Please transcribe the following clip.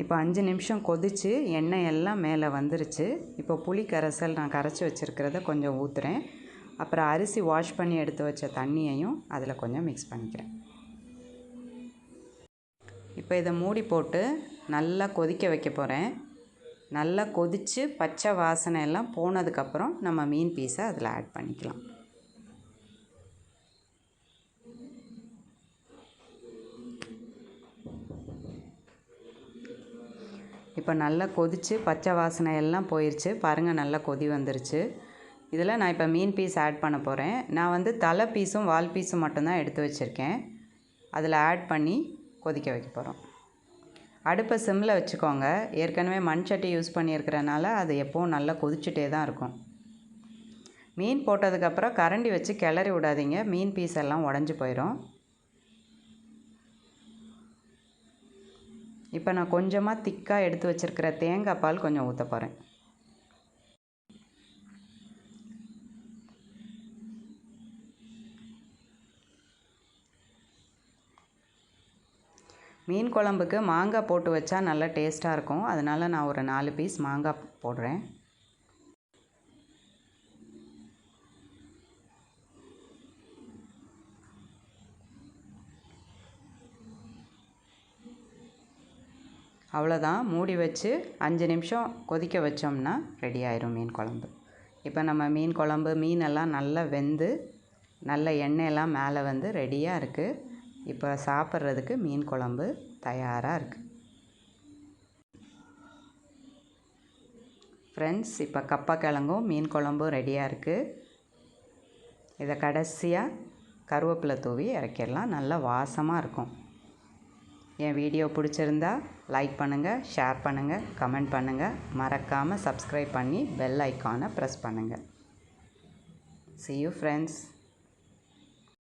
இப்போ அஞ்சு நிமிஷம் கொதித்து எண்ணெய் எல்லாம் மேலே வந்துருச்சு. இப்போ புளி கரைசல் நான் கரைச்சி வச்சுருக்கிறத கொஞ்சம் ஊற்றுறேன் அப்புறம் அரிசி வாஷ் பண்ணி எடுத்து வச்ச தண்ணியையும் அதில் கொஞ்சம் மிக்ஸ் பண்ணிக்கிறேன். இப்போ இதை மூடி போட்டு நல்லா கொதிக்க வைக்க போகிறேன் நல்லா கொதித்து பச்சை வாசனை எல்லாம் போனதுக்கப்புறம் நம்ம மீன் பீஸை அதில் ஆட் பண்ணிக்கலாம். இப்போ நல்லா கொதித்து பச்சை வாசனை எல்லாம் போயிடுச்சு பாருங்கள் நல்லா கொதி வந்துருச்சு. இதில் நான் இப்போ மீன் பீஸ் ஆட் பண்ண போகிறேன். நான் வந்து தலை பீஸும் வால் பீஸும் மட்டும்தான் எடுத்து வச்சுருக்கேன். அதில் ஆட் பண்ணி கொதிக்க வைக்க போகிறோம். அடுப்பை சிம்மில் வச்சுக்கோங்க. ஏற்கனவே மண் சட்டி யூஸ் பண்ணியிருக்கிறனால அது எப்போவும் நல்லா கொதிச்சுட்டே தான் இருக்கும். மீன் போட்டதுக்கப்புறம் கரண்டி வச்சு கிளறி விடாதீங்க. மீன் பீஸ் எல்லாம் உடஞ்சி போயிடும். இப்போ நான் கொஞ்சமாக திக்காக எடுத்து வச்சுருக்கிற தேங்காய் பால் கொஞ்சம் ஊற்ற போகிறேன் மீன் குழம்புக்கு மாங்காய் போட்டு வச்சா நல்லா டேஸ்ட்டாக இருக்கும். அதனால் நான் ஒரு நாலு பீஸ் மாங்காய் போடுறேன். அவ்வளோதான். மூடி வச்சு அஞ்சு நிமிஷம் கொதிக்க வச்சோம்னா ரெடி ஆயிரும் மீன் குழம்பு. இப்போ நம்ம மீன் குழம்பு மீனெல்லாம் நல்லா வெந்து நல்ல எண்ணெயெல்லாம் மேலே வந்து ரெடியாக இருக்குது இப்போ சாப்பிட்றதுக்கு மீன் குழம்பு தயாராக இருக்குது ஃப்ரெண்ட்ஸ் இப்போ கப்பக்கிழங்கும் மீன் குழம்பும் ரெடியாக இருக்குது இதை கடைசியாக கருவேப்பிலை தூவி இறக்கிடலாம். நல்லா வாசமாக இருக்கும். என் வீடியோ பிடிச்சிருந்தா லைக் பண்ணுங்கள் ஷேர் பண்ணுங்கள் கமெண்ட் பண்ணுங்கள் மறக்காமல் சப்ஸ்கிரைப் பண்ணி பெல் ஐக்கானை ப்ரெஸ் பண்ணுங்கள் சி யூ ஃப்ரெண்ட்ஸ்